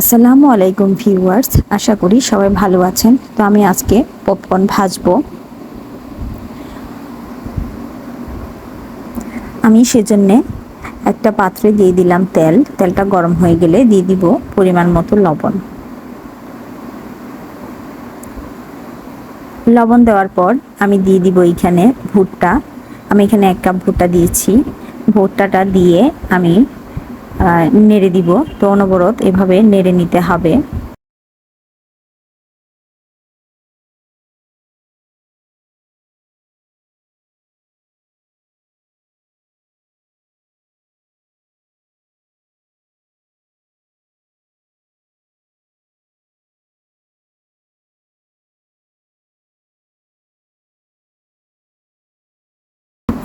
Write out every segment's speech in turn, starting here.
আসসালামু আলাইকুম ভিউয়ার্স, আশা করি সবাই ভালো আছেন। তো আমি আজকে পপকর্ন ভাজবো। আমি সেজন্যে একটা পাত্রে দিয়ে দিলাম তেল। তেলটা গরম হয়ে গেলে দিয়ে দিব পরিমাণ মতো লবণ। লবণ দেওয়ার পর আমি দিয়ে দিব এইখানে ভুট্টা। আমি এখানে এক কাপ ভুট্টা দিয়েছি। ভুট্টাটা দিয়ে আমি নেড়ে দিব। তো অনবরত এভাবে নেড়ে নিতে হবে।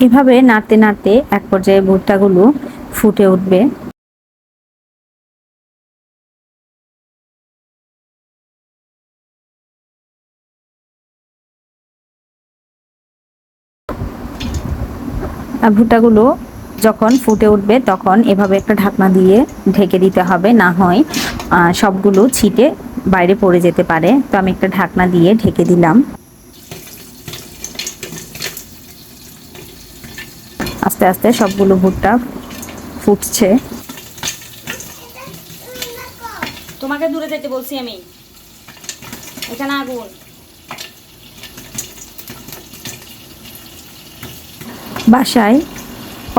এভাবে নাড়তে নাড়তে এক পর্যায়ে ভুট্টাগুলো ফুটে উঠবে। ভুট্টাগুলো যখন ফুটে উঠবে, তখন এভাবে একটা ঢাকনা দিয়ে ঢেকে দিতে হবে। না হয় সবগুলো ছিটে বাইরে পড়ে যেতে পারে। তো আমি একটা ঢাকনা দিয়ে ঢেকে দিলাম। আস্তে আস্তে সবগুলো ভুট্টা ফুটছে। তোমাকে দূরে যেতে বলছি আমি। এখানে আগুন। বাসায়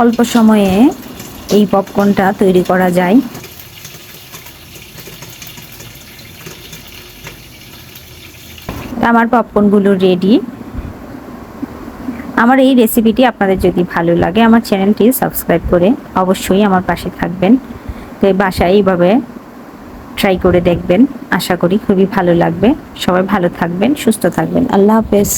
অল্প সময়ে এই পপকর্নটা তৈরি করা যায়। আমার পপকর্নগুলো রেডি আমার এই রেসিপিটি আপনাদের যদি ভালো লাগে, আমার চ্যানেলটি সাবস্ক্রাইব করে অবশ্যই আমার পাশে থাকবেন। তো বাসায় এইভাবে ট্রাই করে দেখবেন। আশা করি খুবই ভালো লাগবে। সবাই ভালো থাকবেন, সুস্থ থাকবেন। আল্লাহ হাফেজ।